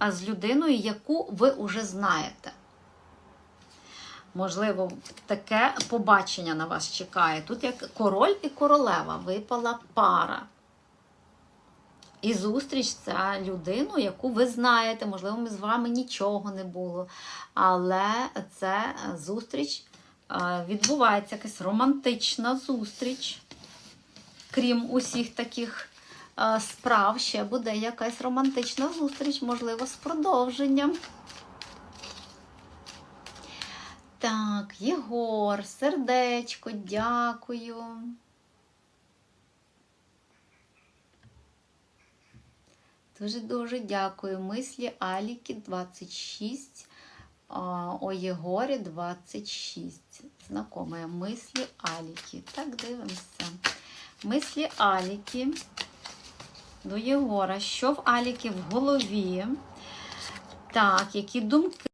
а з людиною, яку ви вже знаєте. Можливо, таке побачення на вас чекає. Тут як король і королева випала пара. І зустріч це людину, яку ви знаєте, можливо, з вами нічого не було. Але це зустріч відбувається якась романтична зустріч. Крім усіх таких справ, ще буде якась романтична зустріч, можливо, з продовженням. Так, Єгор, сердечко, дякую. Дуже-дуже дякую. Мислі Аліки 26. О Єгорі 26. Знакоме мислі Аліки. Так, дивимося. Мислі Аліки до Єгора. Що в Аліки в голові? Так, які думки